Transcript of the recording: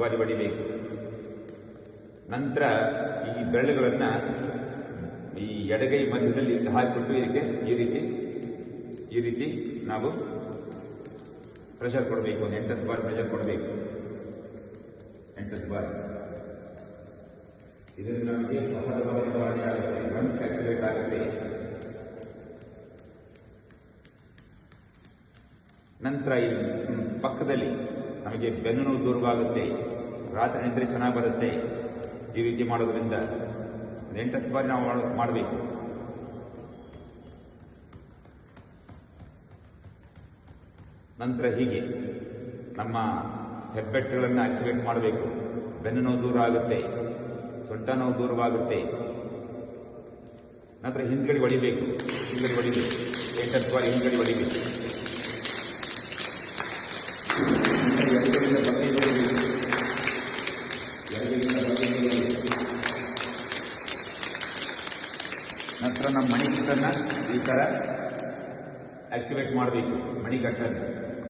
ಬಾರಿ ಹೊಡಿಬೇಕು ನಂತರ ಈ ಬೆರಳುಗಳನ್ನು ಈ ಎಡಗೈ ಮಧ್ಯದಲ್ಲಿ ಹಾಕಿಬಿಟ್ಟು ಇದಕ್ಕೆ ಈ ರೀತಿ ಈ ರೀತಿ ನಾವು ಪ್ರೆಷರ್ ಕೊಡಬೇಕು. ಒಂದು ಎಂಟತ್ತು ಬಾರಿ ಪ್ರೆಷರ್ ಕೊಡಬೇಕು. ಎಂಟತ್ತು ಬಾರಿ. ಇದರಿಂದ ನಮಗೆ ಬದಲಾವಣೆ ಆಗುತ್ತೆ. ಲಂಗ್ಸ್ ಆಕ್ಟಿವೇಟ್ ಆಗುತ್ತೆ. ನಂತರ ಈ ಪಕ್ಕದಲ್ಲಿ ನಮಗೆ ಬೆನ್ನು ನೋವು ದೂರವಾಗುತ್ತೆ. ರಾತ್ರಿ ನಿದ್ರೆ ಚೆನ್ನಾಗಿ ಬರುತ್ತೆ. ಈ ರೀತಿ ಮಾಡೋದ್ರಿಂದ ಎಂಟತ್ತು ಬಾರಿ ನಾವು ಮಾಡ್- ಮಾಡಬೇಕು. ನಂತರ ಹೀಗೆ ನಮ್ಮ ಹೆಬ್ಬೆಟ್ಟುಗಳನ್ನು ಆಕ್ಟಿವೇಟ್ ಮಾಡಬೇಕು. ಬೆನ್ನು ನೋವು ದೂರ ಆಗುತ್ತೆ. ಸೊಂಟ ನೋವು ದೂರವಾಗುತ್ತೆ. ನಂತರ ಹಿಂದ್ಗಡೆ ಹೊಡಿಬೇಕು ಹಿಂದ್ಗಡೆ ಹೊಡಿಬೇಕು ಎಂಟತ್ತು ಬಾರಿ ಹಿಂದ್ಗಡೆ ಹೊಡಿಬೇಕು ನಂತರ ನಮ್ಮ ಮಣಿಕಟ್ಟನ್ನು ಈ ಥರ ಆಕ್ಟಿವೇಟ್ ಮಾಡಬೇಕು. ಮಣಿಕಟ್ಟನ್ನು.